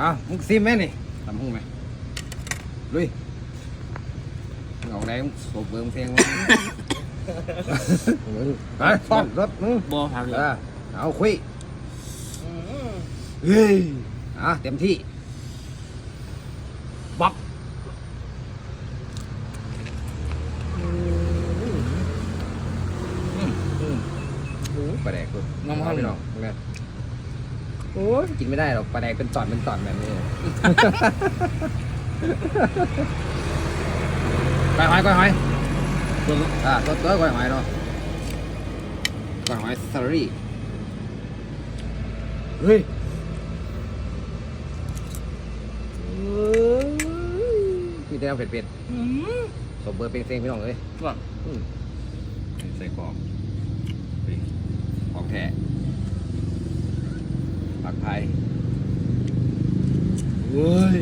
อะมึงซิมไหมนี่ทำหุ้งไหมลุยมึงเอาไหนมึงโสบเบิ่งเพลงมึงไปฟ้อนรถมึงบ่ผักเลยเออเอาคุยเฮ้ยอะเต็มที่บ๊อบปลาแดกกูงอมเอาเข้าพี่น้องเนี่ย โอ้ยกินไม่ได้หรอกปลาแดกเป็นตอนเป็นตอนแบบนี้ ก้อยหอยก้อยหอยตัวอ่าตัวตัวก้อยหอยเนาะก้อยหอยสตอรี่เฮ้ยพี่แต่เอาเผ็ดเผ็ดๆสมเบอร์เป็นเซ็งพี่น้องเลยก่อนอืมใส่กรอกเฮ้ยของแท้ ผักไทยเฮ้ย